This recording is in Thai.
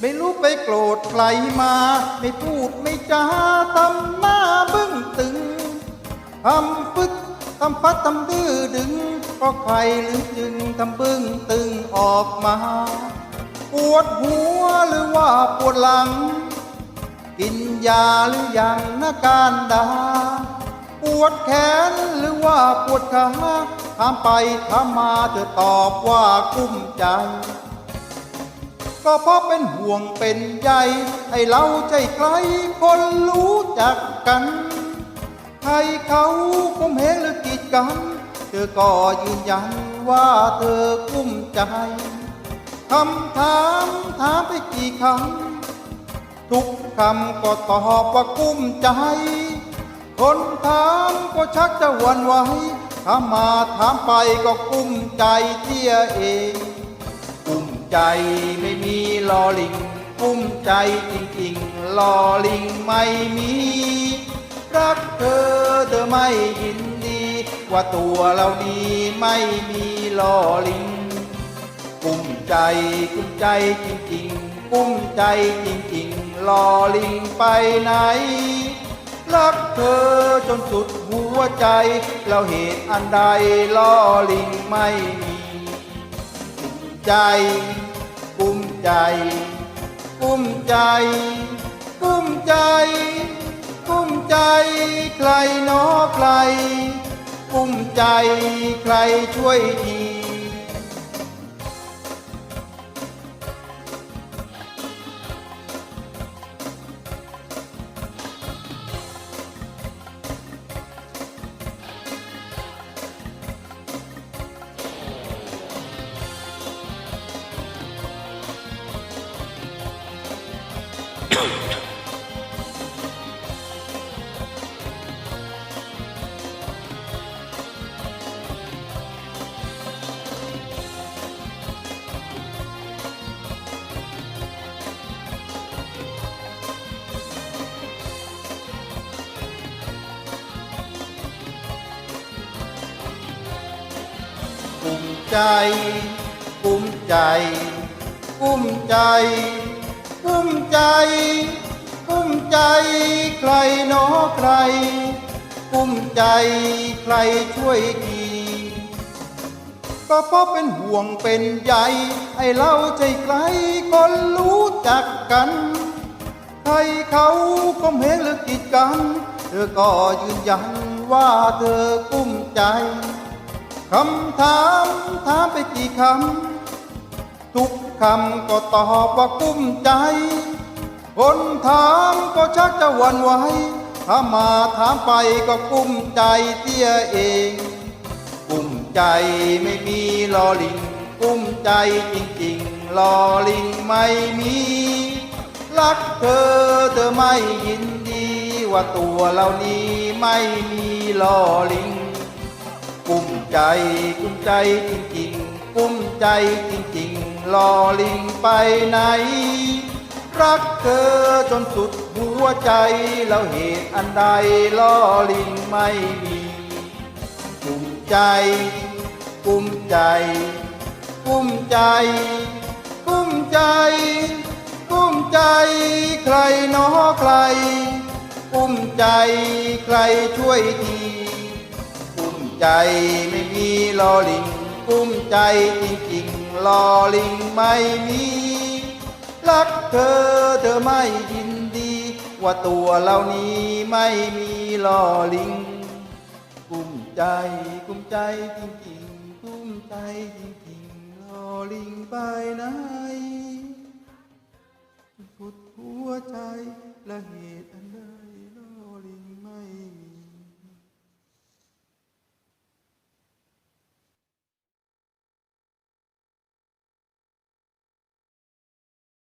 ไม่รู้ไปโกรธใครมา ไม่พูดไม่จาทำหน้าบึ้งตึงทำฟึดทำฟัดทำดื้อดึงก็ใครหรือจึงทำบึ้งตึงออกมา ปวดหัวหรือว่าปวดหลัง กินยาหรือยังนะการดา ปวดแขนหรือว่าปวดขาถามไปถามมาเธอตอบว่ากุ้มใจ ก็เพราะเป็นห่วงเป็นใยให้เราใจใครคนรู้จักกันใครเขาคมเหงหรือกีดกันเธอก็ยืนยันว่าเธอกุ้มใจคำถามถามไปกี่คำทุกคำก็ตอบว่ากุ้มใจ คนถามก็ชักจะหวันไหวถามมาถามไปก็กุ้มใจเที่ยเอง ใจไม่มีลอลิงกุ้มใจจริงๆลอลิงไม่มี รักเธอเธอไม่ยินดี ว่าตัวเรานี้ไม่มีลอลิง กุ้มใจกุ้มใจจริงๆกุ้มใจจริงๆรอลิงไปไหน รักเธอจนสุดหัวใจ เราเหตุอันใดล่อลิงไม่มี ใจ กุ้มใจ กุ้มใจ กุ้มใจ กุ้มใจ ใครหนอใคร กุ้มใจ ใครช่วยที ใจกุ้มใจกุ้มใจกุ้มใจกุ้มใจใครหนอใครกุ้มใจใครช่วยทีก็เพราะเป็นห่วงเป็นใยให้เราใจใครคนรู้จักกันใครเขาก็เห็นหรือกีดกัน เธอก็ยืนยันว่าเธอกุ้มใจ คำถามถามไปกี่คำ ทุกคำก็ตอบว่ากุ้มใจ คนถามก็ชักจะหวั่นไหวถ้ามาถามไปก็กุ้มใจเตี้ยเอง กุ้มใจไม่มีลอลิง กุ้มใจจริงๆลอลิงไม่มี รักเธอเธอไม่ยินดี ว่าตัวเรานี้ไม่มีลอลิง ใจกุ้มใจจริงๆกุ้มใจจริงๆรอลิงไปไหน รักเธอจนสุดหัวใจแล้วเหตุอันใดล่อลิงไม่มีกุ้มใจกุ้มใจกุ้มใจกุ้มใจกุ้มใจใครหนอใครกุ้มใจใครช่วยที ใจไม่มีลอลิงกุ้มใจจริงๆลอลิงไม่มี รักเธอเธอไม่ยินดี ว่าตัวเรานี้ไม่มีลอลิง กุ้มใจกุ้มใจจริงๆกุ้มใจจริงๆลอลิงไปไหนสุดหัวใจและเหตุอัน